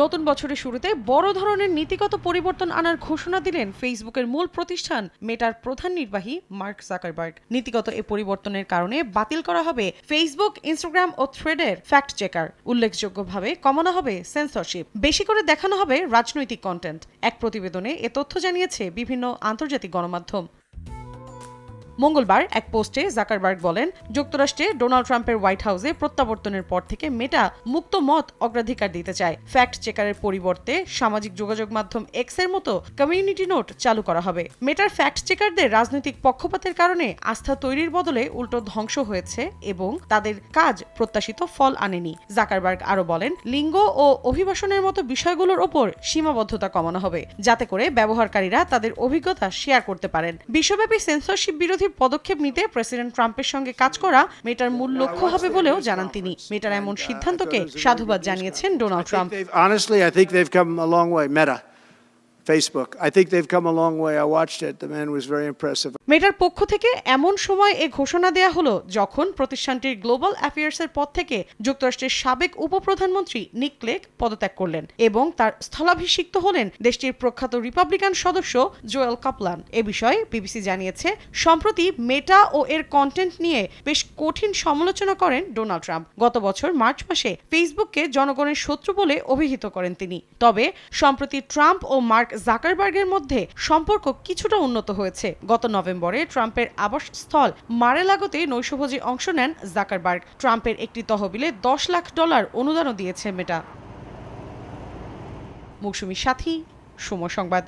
নতুন বছরের শুরুতে বড় ধরনের নীতিগত পরিবর্তন আনার ঘোষণা দিলেন ফেসবুকের মূল প্রতিষ্ঠান মেটার প্রধান নির্বাহী মার্ক জাকারবার্গ। নীতিগত এ পরিবর্তনের কারণে বাতিল করা হবে ফেসবুক, ইনস্টাগ্রাম ও থ্রেডের ফ্যাক্ট চেকার। উল্লেখযোগ্যভাবে কমানো হবে সেন্সরশিপ বেশি করে দেখানো হবে রাজনৈতিক কন্টেন্ট এক প্রতিবেদনে এ তথ্য জানিয়েছে বিভিন্ন আন্তর্জাতিক গণমাধ্যম। মঙ্গলবার এক পোস্টে জাকারবার্গ বলেন, যুক্তরাষ্ট্রে ডোনাল্ড ট্রাম্পের হোয়াইট হাউসে প্রত্যাবর্তনের পর থেকে মেটা মুক্ত মত অগ্রাধিকার দিতে চায়। ফ্যাক্ট চেকারের পরিবর্তে সামাজিক যোগাযোগ মাধ্যম এক্সের মতো কমিউনিটি নোট চালু করা হবে। মেটার ফ্যাক্ট চেকারদের রাজনৈতিক পক্ষপাতের কারণে আস্থা তৈরির বদলে উল্টো ধ্বংস হয়েছে এবং তাদের কাজ প্রত্যাশিত ফল আনেনি। জাকারবার্গ আরও বলেন, লিঙ্গ ও অভিবাসনের মতো বিষয়গুলোর ওপর সীমাবদ্ধতা কমানো হবে, যাতে করে ব্যবহারকারীরা তাদের অভিজ্ঞতা শেয়ার করতে পারেন। বিশ্বব্যাপী সেন্সরশিপ বিরোধী পদক্ষেপ নিতে প্রেসিডেন্ট ট্রাম্পের সঙ্গে কাজ করা মেটার মূল লক্ষ্য হবে বলেও জানান তিনি মেটার এমন সিদ্ধান্তকে সাধুবাদ জানিয়েছেন Donald Trump Facebook. I think they've come a long way. I watched it. The man was very impressive. মেটার পক্ষ থেকে এমন সময় এ ঘোষণা দেয়া হলো যখন প্রতিষ্ঠানটির গ্লোবাল অ্যাফেয়ার্সের পদ থেকে যুক্তরাষ্ট্রের সাবেক উপপ্রধানমন্ত্রী নিক পদত্যাগ করলেন এবং তার স্থলাভিষিক্ত হলেন দেশটির প্রখ্যাত রিপাবলিকান সদস্য জোয়েল কাপলান। এ বিষয়ে বিবিসি জানিয়েছে, সম্প্রতি মেটা ও এর কন্টেন্ট নিয়ে বেশ কঠিন সমালোচনা করেন ডোনাল্ড ট্রাম্প। গত বছর মার্চ মাসে ফেসবুককে জনগণের শত্রু বলে অভিহিত করেন তিনি। তবে সম্প্রতি ট্রাম্প ও মার্ক জাকারবার্গের মধ্যে সম্পর্ক কিছুটা উন্নত হয়েছে। গত নভেম্বরে ট্রাম্পের আবাসস্থল মারেলাগোতে নৈশভোজে অংশ নেন জাকারবার্গ। ট্রাম্পের একটি তহবিলে দশ লাখ ডলার অনুদানও দিয়েছে মেটা। মৌসুমী সাথী সময় সংবাদ।